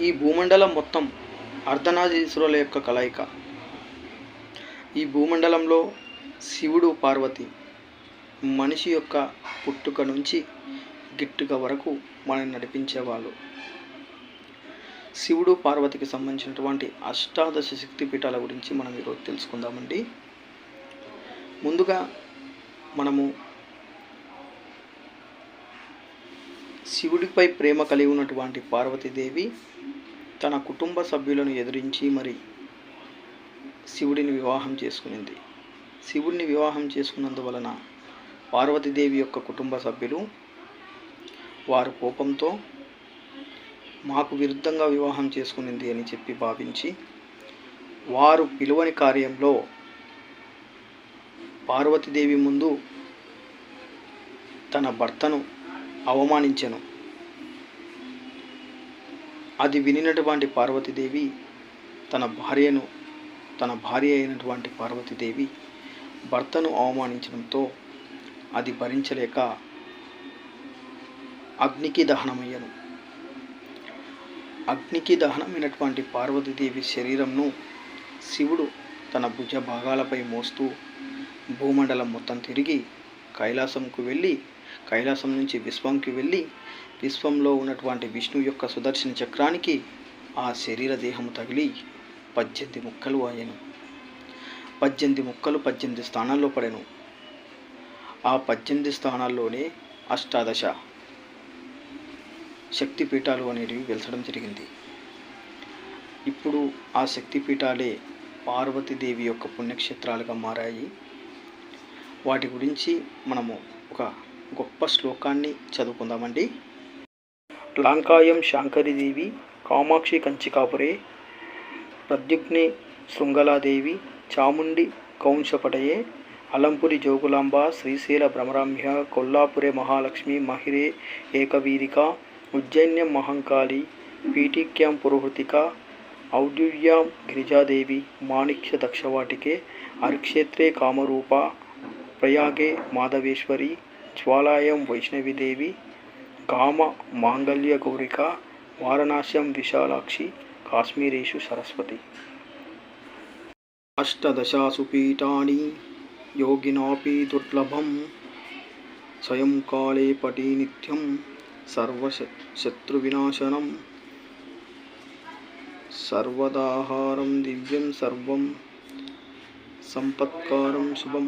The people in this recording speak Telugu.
ఈ భూమండలం మొత్తం అర్ధనారీశ్వరుల యొక్క కలయిక. ఈ భూమండలంలో శివుడు పార్వతి మనిషి యొక్క పుట్టుక నుంచి గిట్టుక వరకు మనల్ని నడిపించేవాళ్ళు. శివుడు పార్వతికి సంబంధించినటువంటి అష్టాదశ శక్తి పీఠాల గురించి మనం ఈరోజు తెలుసుకుందామండి. ముందుగా మనము శివుడిపై ప్రేమ కలిగి ఉన్నటువంటి పార్వతీదేవి తన కుటుంబ సభ్యులను ఎదిరించి మరి శివుడిని వివాహం చేసుకునింది. శివుడిని వివాహం చేసుకున్నందువలన పార్వతీదేవి యొక్క కుటుంబ సభ్యులు వారు కోపంతో మాకు విరుద్ధంగా వివాహం చేసుకునింది అని చెప్పి భావించి వారు పిలువని కార్యంలో పార్వతీదేవి ముందు తన భర్తను అవమానించెను. అది వినినటువంటి పార్వతీదేవి తన భార్యను తన భార్య అయినటువంటి పార్వతీదేవి భర్తను అవమానించడంతో అది భరించలేక అగ్నికి దహనమయ్యను. అగ్నికి దహనమైనటువంటి పార్వతీదేవి శరీరంను శివుడు తన భుజ భాగాలపై మోస్తూ భూమండలం మొత్తం తిరిగి కైలాసంకు వెళ్ళి కైలాసం నుంచి విశ్వంకి వెళ్ళి విశ్వంలో ఉన్నటువంటి విష్ణు యొక్క సుదర్శన చక్రానికి ఆ శరీర దేహము తగిలి పద్దెనిమిది ముక్కలు అయ్యను పద్దెనిమిది ముక్కలు పద్దెనిమిది స్థానాల్లో పడెను. ఆ పద్దెనిమిది స్థానాల్లోనే అష్టాదశ శక్తిపీఠాలు అనేటివి వెలసడం జరిగింది. ఇప్పుడు ఆ శక్తిపీఠాలే పార్వతీదేవి యొక్క పుణ్యక్షేత్రాలుగా మారాయి. వాటి గురించి మనము ఒక గొప్ప శ్లోకాన్ని చదువుకుందామండి. లాంకాయం శాంకరిదేవి కామాక్షి కంచికాపురే ప్రద్యుగ్ని శృంగలాదేవి చాముండి కౌంశపటయే అలంపురి జోగులాంబ శ్రీశైల భ్రమరామ్య కొల్లాపురే మహాలక్ష్మి మహిరే ఏకవీరిక ఉజ్జయిన్యం మహంకాళి పీఠిక్యాం పురోహృతిక ఔడ్యుర్యాం గిరిజాదేవి మాణిక్య దక్షవాటికే అరిక్షేత్రే కామరూప ప్రయాగే మాధవేశ్వరి జ్వాలాయం వైష్ణవిదేవి కామ మాంగళ్య గౌరిక వారణాస్యం విశాలాక్షి కాశ్మీరేషు సరస్వతి. అష్టదశాసు పీఠాని యోగినాపి దుర్లభం స్వయం కాళే పటి నిత్యం సర్వశత్రువినాశనం సర్వదాహారం దివ్యం సర్వం సంపత్కారం శుభం.